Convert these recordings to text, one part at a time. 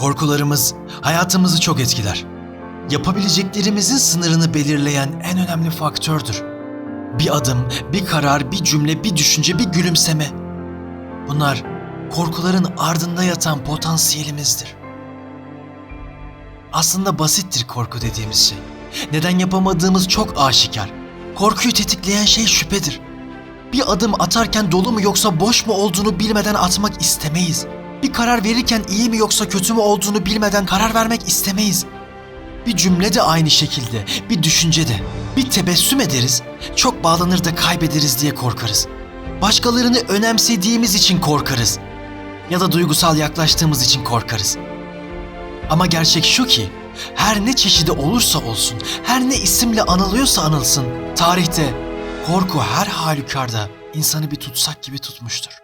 Korkularımız hayatımızı çok etkiler. Yapabileceklerimizin sınırını belirleyen en önemli faktördür. Bir adım, bir karar, bir cümle, bir düşünce, bir gülümseme. Bunlar korkuların ardında yatan potansiyelimizdir. Aslında basittir korku dediğimiz şey. Neden yapamadığımız çok aşikar. Korkuyu tetikleyen şey şüphedir. Bir adım atarken dolu mu yoksa boş mu olduğunu bilmeden atmak istemeyiz. Bir karar verirken iyi mi yoksa kötü mü olduğunu bilmeden karar vermek istemeyiz. Bir cümle de aynı şekilde, bir düşünce de. Bir tebessüm ederiz, çok bağlanır da kaybederiz diye korkarız. Başkalarını önemsediğimiz için korkarız. Ya da duygusal yaklaştığımız için korkarız. Ama gerçek şu ki, her ne çeşidi olursa olsun, her ne isimle anılıyorsa anılsın, tarihte korku her halükarda insanı bir tutsak gibi tutmuştur.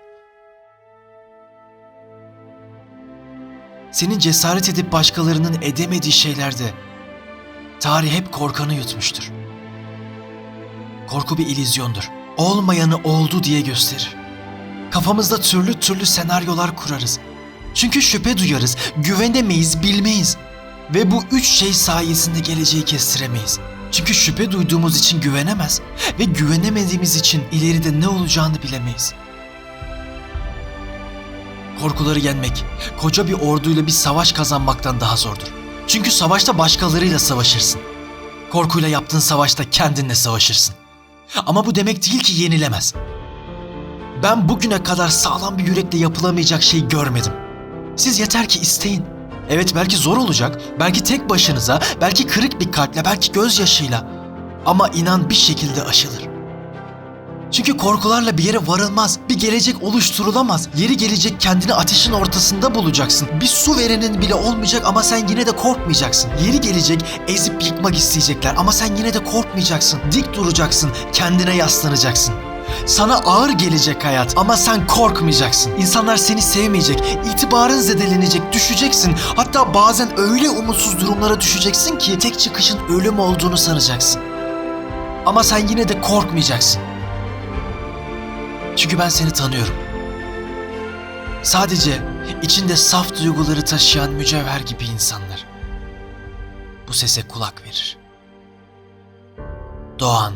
Senin cesaret edip başkalarının edemediği şeylerde tarih hep korkanı yutmuştur. Korku bir illüzyondur. Olmayanı oldu diye gösterir. Kafamızda türlü türlü senaryolar kurarız. Çünkü şüphe duyarız, güvenemeyiz, bilmeyiz. Ve bu üç şey sayesinde geleceği kestiremeyiz. Çünkü şüphe duyduğumuz için güvenemez ve güvenemediğimiz için ileride ne olacağını bilemeyiz. Korkuları yenmek, koca bir orduyla bir savaş kazanmaktan daha zordur. Çünkü savaşta başkalarıyla savaşırsın. Korkuyla yaptığın savaşta kendinle savaşırsın. Ama bu demek değil ki yenilemez. Ben bugüne kadar sağlam bir yürekle yapılamayacak şey görmedim. Siz yeter ki isteyin. Evet belki zor olacak, belki tek başınıza, belki kırık bir kalple, belki gözyaşıyla. Ama inan bir şekilde aşılır. Çünkü korkularla bir yere varılmaz, bir gelecek oluşturulamaz. Yeri gelecek kendini ateşin ortasında bulacaksın. Bir su verenin bile olmayacak ama sen yine de korkmayacaksın. Yeri gelecek ezip yıkmak isteyecekler ama sen yine de korkmayacaksın. Dik duracaksın, kendine yaslanacaksın. Sana ağır gelecek hayat ama sen korkmayacaksın. İnsanlar seni sevmeyecek, itibarın zedelenecek, düşeceksin. Hatta bazen öyle umutsuz durumlara düşeceksin ki tek çıkışın ölüm olduğunu sanacaksın. Ama sen yine de korkmayacaksın. Çünkü ben seni tanıyorum. Sadece içinde saf duyguları taşıyan mücevher gibi insanlar. Bu sese kulak verir. Doğan